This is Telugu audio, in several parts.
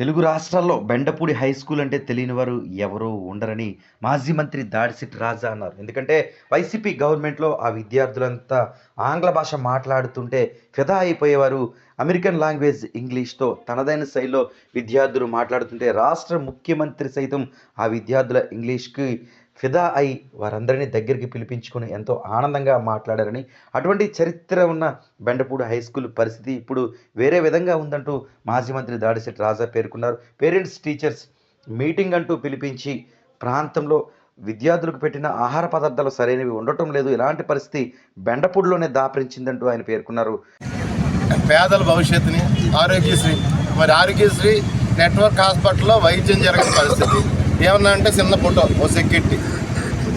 తెలుగు రాష్ట్రాల్లో బెండపూడి హై స్కూల్ అంటే తెలియని వారు ఎవరూ ఉండరని మాజీ మంత్రి దాడిసిట్ రాజా అన్నారు. ఎందుకంటే వైసీపీ గవర్నమెంట్లో ఆ విద్యార్థులంతా ఆంగ్ల భాష మాట్లాడుతుంటే ఫిదా అయిపోయేవారు అమెరికన్ లాంగ్వేజ్ ఇంగ్లీష్తో తనదైన శైలిలో విద్యార్థులు మాట్లాడుతుంటే రాష్ట్ర ముఖ్యమంత్రి సైతం ఆ విద్యార్థుల ఇంగ్లీష్కి ఫిదా అయి వారందరినీ దగ్గరికి పిలిపించుకొని ఎంతో ఆనందంగా మాట్లాడారని అటువంటి చరిత్ర ఉన్న బెండపూడి హై స్కూల్ పరిస్థితి ఇప్పుడు వేరే విధంగా ఉందంటూ మాజీ మంత్రి దాడిశెట్టి రాజా పేర్కొన్నారు. పేరెంట్స్ టీచర్స్ మీటింగ్ అంటూ పిలిపించి ప్రాంతంలో విద్యార్థులకు పెట్టిన ఆహార పదార్థాలు సరైనవి ఉండటం లేదు. ఇలాంటి పరిస్థితి బెండపూడిలోనే దాపరించిందంటూ ఆయన పేర్కొన్నారు. పేదల భవిష్యత్తుని ఆరోగ్యశ్రీ మరి ఆరోగ్యశ్రీ నెట్వర్క్ హాస్పిటల్లో వైద్యం జరగని పరిస్థితి. ఏమన్నా అంటే చిన్న ఫోటో ఓ సెక్యూరిటీ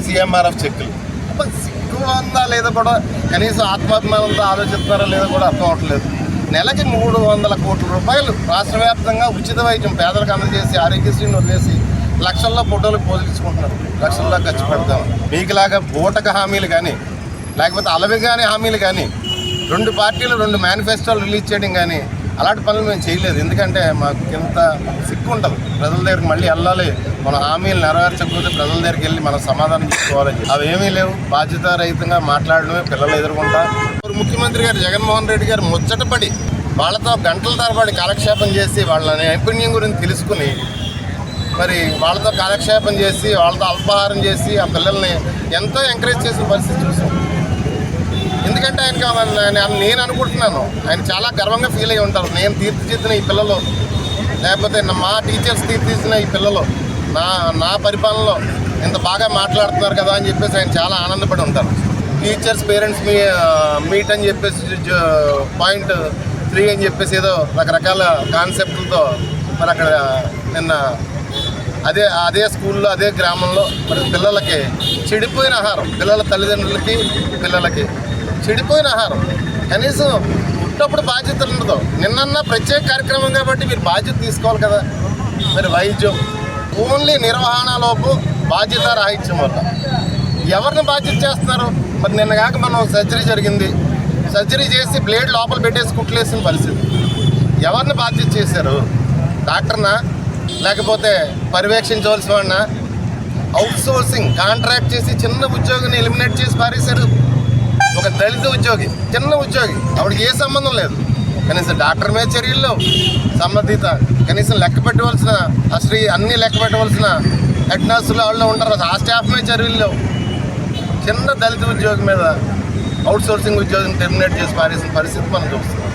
సిఎంఆర్ఎఫ్ చెక్కులు. అబ్బా, సిగ్గు ఉందా లేదా కూడా? కనీసం ఆత్మాభిమానంతో ఆలోచిస్తారా లేదో కూడా అర్థం అవట్లేదు. నెలకి మూడు వందల కోట్ల రూపాయలు రాష్ట్ర వ్యాప్తంగా ఉచిత వైద్యం పేదలకు అందజేసి ఆరోగ్యశ్రీని వదిలేసి లక్షల్లో ఫోటోలకు పోషించుకుంటున్నారు లక్షల్లో ఖర్చు పెడతాం. మీకులాగా బూటక హామీలు కానీ లేకపోతే అలవి కానీ హామీలు కానీ రెండు పార్టీలు రెండు మేనిఫెస్టోలు రిలీజ్ చేయడం కానీ అలాంటి పనులు మేము చేయలేదు. ఎందుకంటే మాకు ఇంత సిక్కు ఉంటుంది. ప్రజల దగ్గరికి మళ్ళీ వెళ్ళాలి. మన హామీలు నెరవేర్చకపోతే ప్రజల దగ్గరికి వెళ్ళి మనం సమాధానం చేసుకోవాలని అవి ఏమీ లేవు. బాధ్యతారహితంగా మాట్లాడడమే పిల్లలు ఎదుర్కొంటా. ఇప్పుడు ముఖ్యమంత్రి గారు జగన్మోహన్ రెడ్డి గారు ముచ్చటపడి వాళ్ళతో గంటల తరబడి కాలక్షేపం చేసి వాళ్ళ నైపుణ్యం గురించి తెలుసుకుని మరి వాళ్ళతో కాలక్షేపం చేసి వాళ్ళతో అల్పాహారం చేసి ఆ పిల్లల్ని ఎంతో ఎంకరేజ్ చేసిన పరిస్థితి చూసాం. ఎందుకంటే ఆయనకి ఆయన- నేను అనుకుంటున్నాను. ఆయన చాలా గర్వంగా ఫీల్ అయ్యి ఉంటారు. నేను తీర్చిదిద్దిన ఈ పిల్లలు లేకపోతే మా టీచర్స్ తీర్చిదిద్దిన ఈ పిల్లలు నా నా పరిపాలనలో ఇంత బాగా మాట్లాడుతున్నారు కదా అని చెప్పేసి ఆయన చాలా ఆనందపడి ఉంటారు. టీచర్స్ పేరెంట్స్ మీ మీట్ అని చెప్పేసి పాయింట్ త్రీ అని చెప్పేసి ఏదో రకరకాల కాన్సెప్ట్లతో మరి అక్కడ నిన్న అదే అదే స్కూల్లో అదే గ్రామంలో మరి పిల్లలకి చెడిపోయిన ఆహారం పిల్లల తల్లిదండ్రులకి పిల్లలకి చెడిపోయిన ఆహారం. కనీసం పుట్టప్పుడు బాధ్యత ఉండదు. నిన్న ప్రత్యేక కార్యక్రమం కాబట్టి మీరు బాధ్యత తీసుకోవాలి కదా. మరి వైద్యం. ఓన్లీ నిర్వహణలోపు బాధ్యత రాహిత్యం వల్ల. ఎవరిని బాధ్యత చేస్తున్నారు? మరి నిన్న కాక మనం సర్జరీ జరిగింది. సర్జరీ చేసి బ్లేడ్ లోపల పెట్టేసి కుట్లేసిన పరిస్థితి. ఎవరిని బాధ్యత చేశారు? డాక్టర్నా? లేకపోతే పర్యవేక్షించవలసిన వాడినా అవుట్ సోర్సింగ్ కాంట్రాక్ట్ చేసి చిన్న ఉద్యోగిని ఎలిమినేట్ చేసి పారేశారు. ఒక దళిత ఉద్యోగి చిన్న ఉద్యోగి ఆవిడకి ఏ సంబంధం లేదు. కనీసం డాక్టర్ మీద చర్యలు సంబంధిత కనీసం లెక్క పెట్టవలసిన అసలు అన్నీ లెక్క పెట్టవలసిన హెడ్ నర్సులు వాళ్ళు ఉంటారు ఆ స్టాఫ్ మీద చర్యలు చిన్న దళిత ఉద్యోగి మీద అవుట్ సోర్సింగ్ ఉద్యోగిని టెర్మినేట్ చేసి పారేసిన పరిస్థితి మనం చూస్తాం